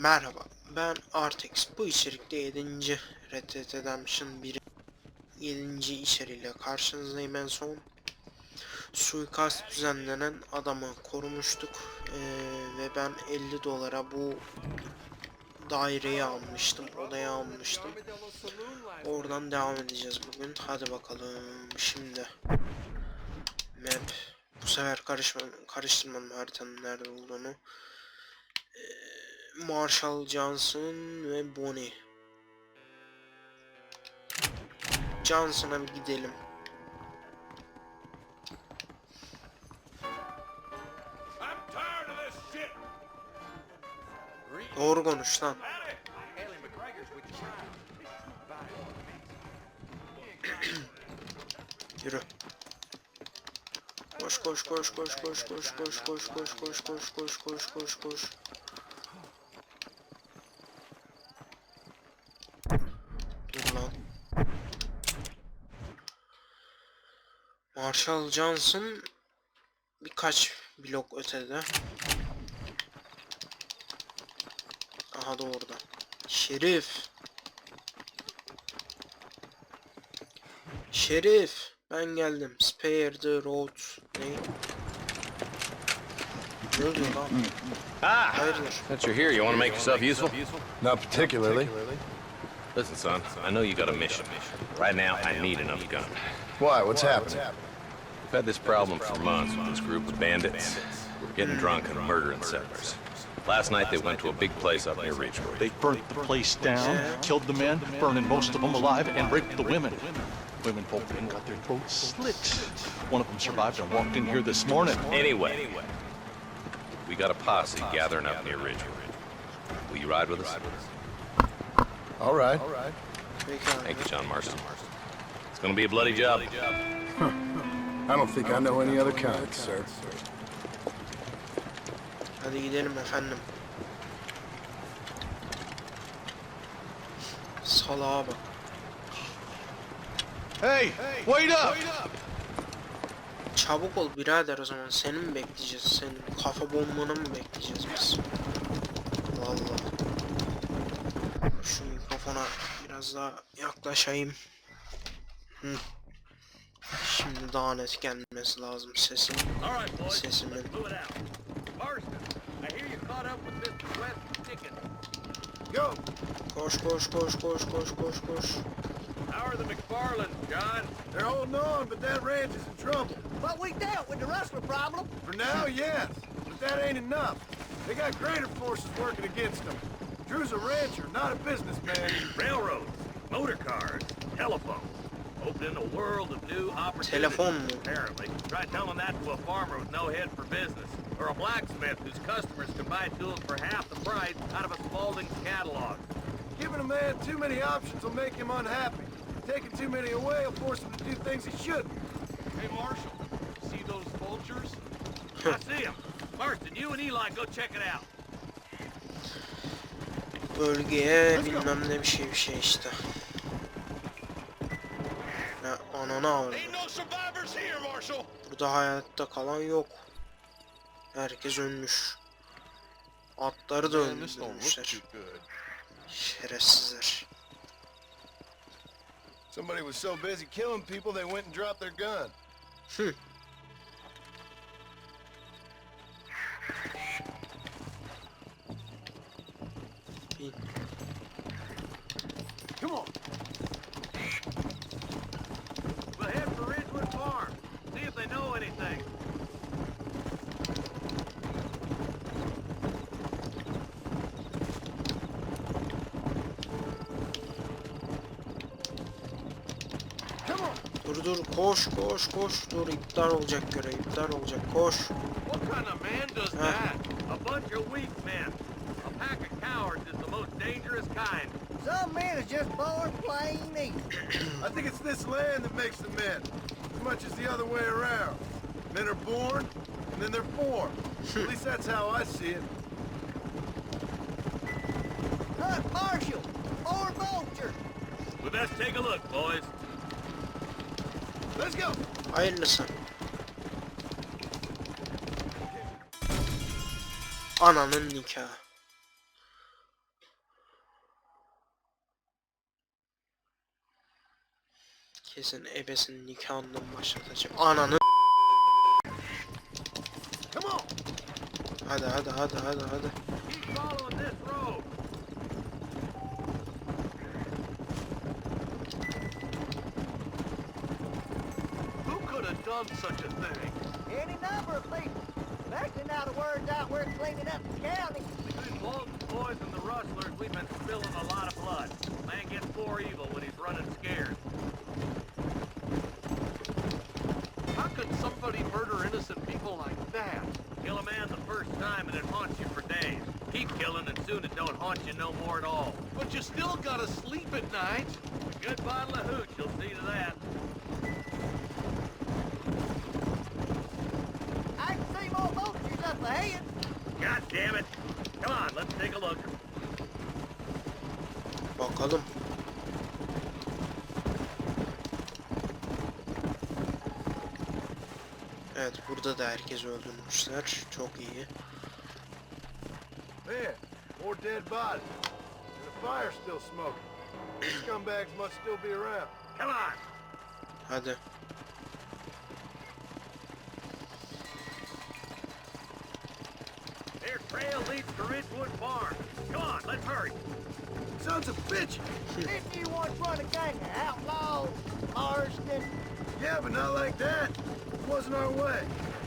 Merhaba, ben Artex. Bu içerikte 7. Red Dead Redemption 1 7. içeriğiyle karşınızdayım en son. Suikast düzenlenen adamı korumuştuk Ee, ve ben 50 dolara bu daireyi almıştım, odaya almıştım. Oradan devam edeceğiz bugün. Hadi bakalım şimdi. Map. Bu sefer karışma, karıştırmam haritanın nerede olduğunu. Ee, Marshall Johnson ve Bonnie. Johnson'a bir gidelim. Doğru konuş lan. Yürü. Koş koş koş koş koş koş koş koş koş koş koş koş koş koş koş. Dur lan. Marshall Johnson birkaç blok ötede. Aha da orada. Şerif. Şerif. Ben geldim. Spare the road. Ne? Ne diyor lan? Ah, Hayırdır? since you're here, you want to make yourself useful? Not particularly. Listen, son, I know you got a mission. Right now, I need another gun. Why? What's happening? We've had this problem for months with this group of bandits. We're getting drunk and murdering settlers. Last night, they went to a big place up near Ridgewood. They burnt the place down, killed the men, burning most of them alive, and raped the women. Women pulled in, got their throats slit. One of them survived and walked in here this morning. Anyway, we got a posse gathering up near Ridgewood. Will you ride with us? All right. Peki abi. Thank you, John Marston. It's gonna be a bloody job. I don't think I know any other kind, sir. Hadi gidelim efendim. Salağa bak. Hey, wait up! Çabuk ol birader o zaman. Seni mi bekleyeceğiz? Senin kafa bombanı mı bekleyeceğiz biz? Vallahi. Şu mikrofona biraz daha yaklaşayım. Hı. Şimdi daha net gelmesi lazım sesim. All right, boys. Sesimin. Let's move it out. Marston, I hear you caught up with Mr. West Chicken. Go. Koş koş koş koş koş koş koş. How are the McFarlands, John? They're holding on, but that ranch is in trouble. But we dealt with the rustler problem. For now, yes, but that ain't enough. They got greater forces working against them. Drew's a rancher, not a businessman. Railroads, motor cars, telephone. Opening a world of new opportunities. Telefon? Apparently. Try telling that to a farmer with no head for business. Or a blacksmith whose customers can buy tools for half the price out of a Spalding's catalog. Giving a man too many options will make him unhappy. Taking too many away will force him to do things he shouldn't. Hey, Marshall, see those vultures? I see them. Marston, you and Eli go check it out. Bölgeye bilmem ne bir şey bir şey işte. Ya ananı avradım. no survivors here, Marshall. Burada hayatta kalan yok. Herkes ölmüş. Atları da öldürmüşler. Şerefsizler. Somebody was so busy killing people they went and dropped their gun. Hı. Dur dur koş koş koş dur iptal olacak görev iptal olacak koş. What kind of man does Huh? that? A bunch of weak men. A pack of cowards is the most dangerous kind. Some men is just born plain evil. I think it's this land that makes the men, as much as the other way around. Men are born, and then they're formed. At least that's how I see it. Hunt Marshall or Vulture. We best take a look, boys. Hayırlısı. Ananın nikahı. Kesin ebesinin nikahından başlatacağım. Ananı Hadi hadi hadi hadi hadi. Done such a thing? Any number of people. Especially now the word's out we're cleaning up the county. Between Bolton's boys and the rustlers, we've been spilling a lot of blood. Man gets more evil when he's running scared. How could somebody murder innocent people like that? Kill a man the first time and it haunts you for days. Keep killing and soon it don't haunt you no more at all. But you still gotta sleep at night. A good bottle of hooch, you'll see to that. Ahead. God damn it. Come on, let's take a look. Bakalım. Evet burada da herkes öldürmüşler. Çok iyi. Man, more dead bodies. And the fire's still smoking. These scumbags must still be around. Come on. Hadi. Trail leads to Ridgewood Farm. Come on, let's hurry. Sons of bitches! Didn't you once run a gang of outlaws? Marston? Yeah, but not like that. It wasn't our way.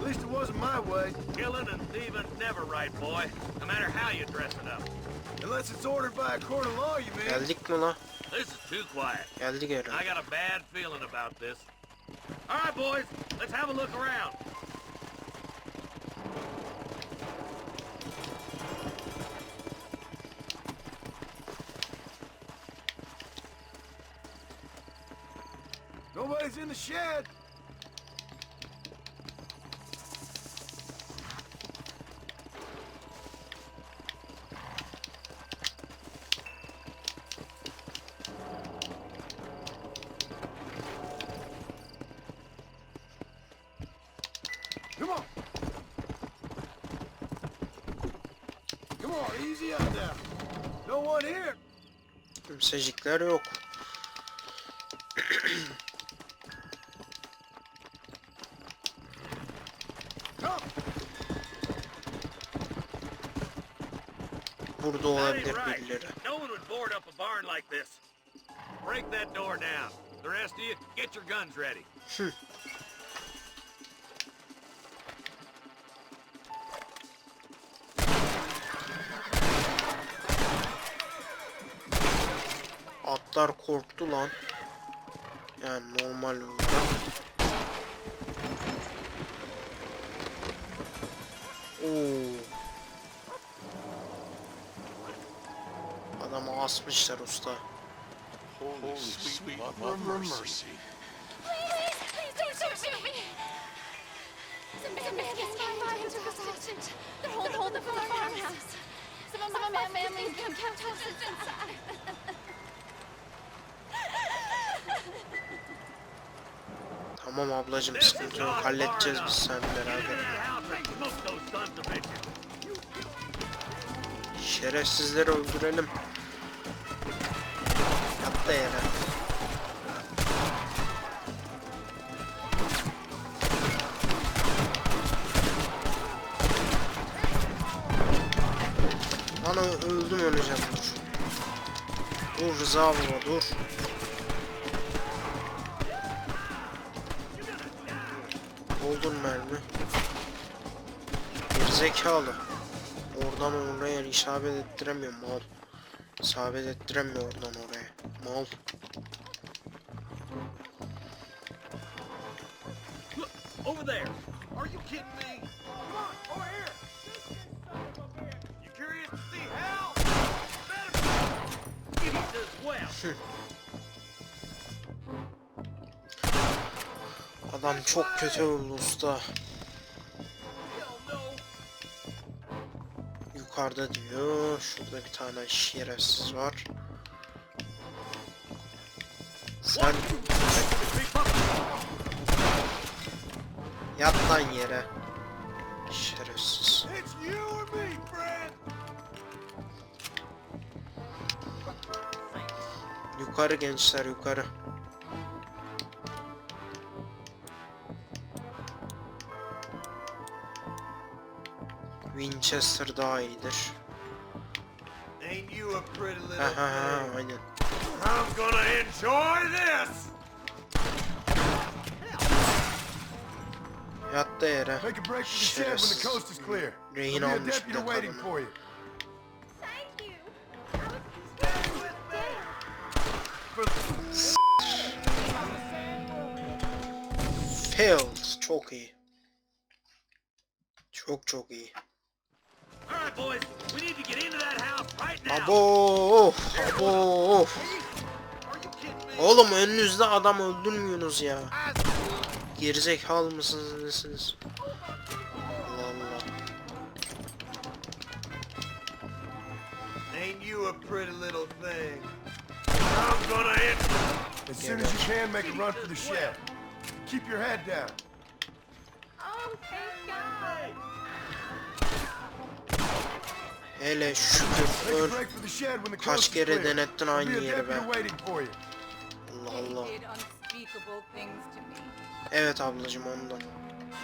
At least it wasn't my way. Killing and thieving's never right, boy. No matter how you dress it up. Unless it's ordered by a court of law, you mean? Geldik mi la? This is too quiet. Geldik I got a bad feeling about this. All right, boys, let's have a look around. Nobody's in the shed. Come yok. Come. Burada That olabilir ain't right. birileri. No one would board up a barn like this. Break that door down. The rest of you, get your guns ready. Atlar korktu lan. Yani normal olarak. Oo. My family's been kept hostage inside. Tamam ablacım sıkıntı yok halledeceğiz biz seninle enough. Get beraber. into da yere. Lan ö- öldüm öleceğim dur. Dur Rıza baba dur. Doldur mermi. Gerizekalı. Oradan oraya isabet ettiremiyor mal. İsabet ettiremiyor oradan oraya. Mal. Over there. Are you kidding me? Come on, over here. You curious to see how? Better It is as well. Adam çok kötü öldü usta. Yukarıda diyor. Şurada bir tane şerefsiz var. Sen... Yat lan yere. Şerefsiz. Yukarı gençler yukarı. Winchester daha iyidir. Aha, aynen. I'm gonna enjoy this! Yattı yere. Make a break for the shed when the coast is clear. Rehin There'll be a almış bir deputy waiting for you. Thank you. I was Failed. Çok iyi. Çok çok. All right, boys. We need to get into that house right now. Abo of. Abo Oğlum önünüzde adam öldürmüyorsunuz ya. Gerizekalı mısınız nesiniz? Allah Allah. Ain't you a pretty little thing? I'm gonna hit you. As soon as you can, make a run for the shed. Keep your head down. Oh, thank God. Hele şükür öl. Kaç kere denettin aynı yeri be. Allah Allah. Evet ablacım ondan.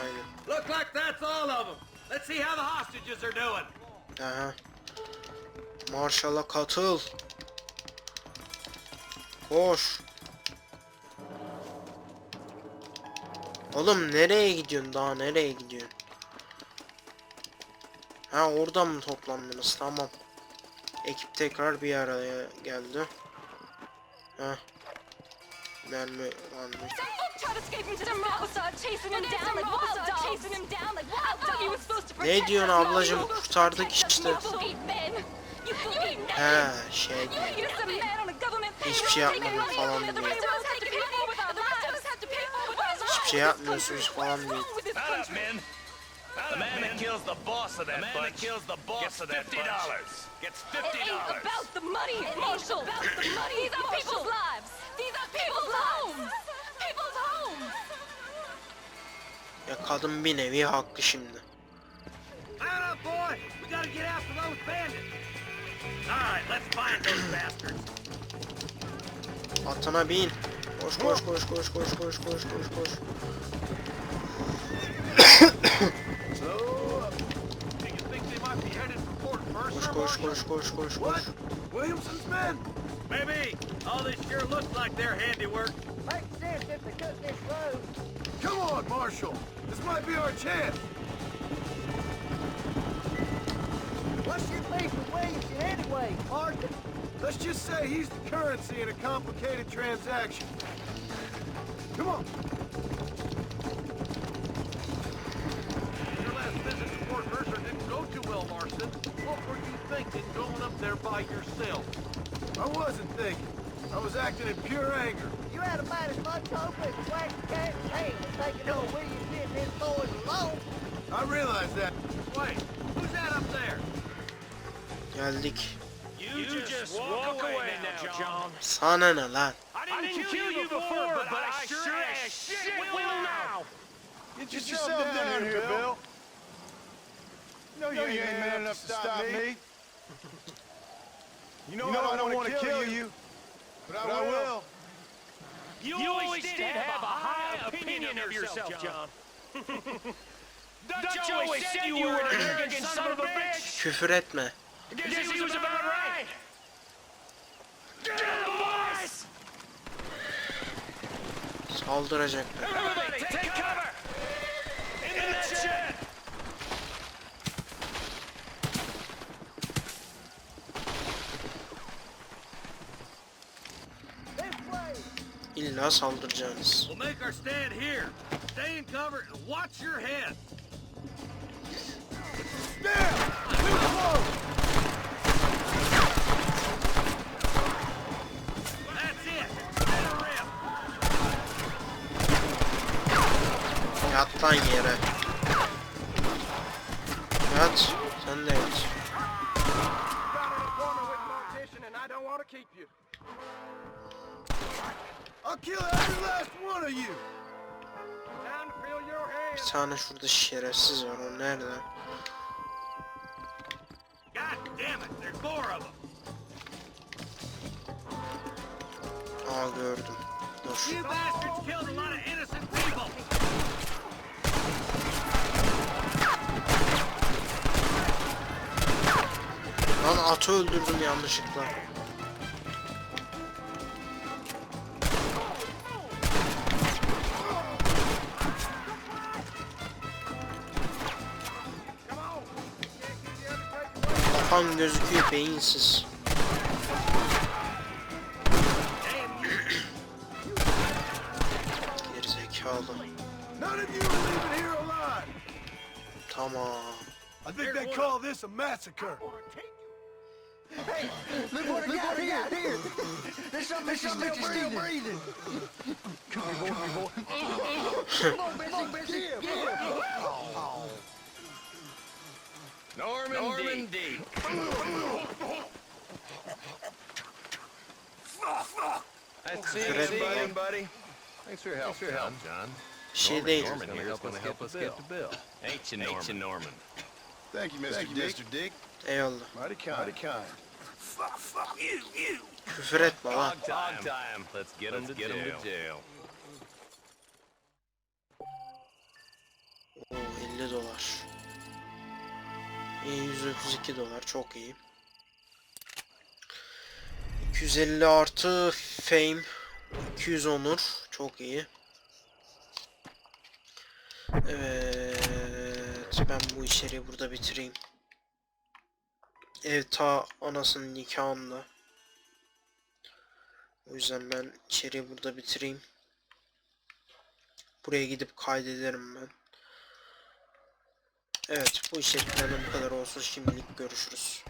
Aynen. Look like that's all of them. Let's see how the hostages are doing. Aha. Marshall'a katıl. Koş. Oğlum nereye gidiyorsun daha nereye gidiyorsun? Ha oradan mı toplandınız tamam. Ekip tekrar bir araya geldi. Ha mermi varmış. Ne diyorsun ablacım kurtardık işte. He şey Hiçbir şey yapmadım falan diyor. Hiçbir şey yapmıyorsunuz falan diyor. The man that kills the boss of that bunch kills the boss. Gets fifty dollars. Gets fifty dollars. It ain't about the money, Marshall. About the money. These are people's lives. These are people's homes. People's homes. Ya kadın bir nevi haklı şimdi. Mount up, boy. We gotta get after those bandits. All right, let's find those bastards. Atına bin. Koş koş koş koş koş koş koş koş koş. Koş koş koş koş koş koş. Williamson's men? Maybe. All this sure looks like their handiwork. Makes sense if they cut this road. Come on, Marshal. This might be our chance. What's your beef with Williamson anyway, Marshall? Let's just say he's the currency in a complicated transaction. Come on. Thinking going up there by yourself? I wasn't thinking. I was acting in pure anger. You had about as much hope as Wax Cat's hand as taking old Williamson and his boys alone. I realize that. Wait, who's that up there? Geldik. You, just, walk, away, now, John. Sana ne lan? I didn't, kill, you before, but, I sure as shit will now. Get yourself, down, here, Bill. No, you, ain't man enough to stop me. You know, I don't, want to kill you, but I will. You, always did have a high opinion of yourself, John. Dutch always said you were an arrogant son of a bitch. Küfür etme. Guess he was about right. Get him, boys! Saldıracaklar. Everybody, take İlla saldıracağınız. Yattan yere. Kill every last one of you. Bir tane şurada şerefsiz var. O nerede? God damn it, there's more of them. Aa gördüm. Dur. You bastards killed a lot of innocent people. atı öldürdüm yanlışlıkla. Kafan gözüküyor beyinsiz. Gerizekalı. None of you are leaving here alive. Tamam. I think they call this a massacre. Look what I got here. here. There's something, There's something still breathing. Come here, boy, boy. Come on, Bessie, give, give. Norman, Norman D. Nice seeing you, buddy. buddy. Thanks for your help, Thanks for your help, John. Bir şey değil. Norman here is gonna help us get to Bill. Ain't you, Norman? Ain't you, Norman? Thank you, Mr. Thank you, Dick. Mr. Dick. Eyvallah. Mighty kind. Mighty kind. Fuck, fuck you, you. Küfür etme lan. Dog time. Dog time. Let's get him to get 'em jail. to jail. Oo 50 dolar. İyi 132 dolar çok iyi. 250 artı fame 200 onur çok iyi. Evet ben bu içeriği burada bitireyim. Ev ta anasının nikahında. O yüzden ben içeriği burada bitireyim. Buraya gidip kaydederim ben. Evet bu içeriklerden bu kadar olsun. Şimdilik görüşürüz.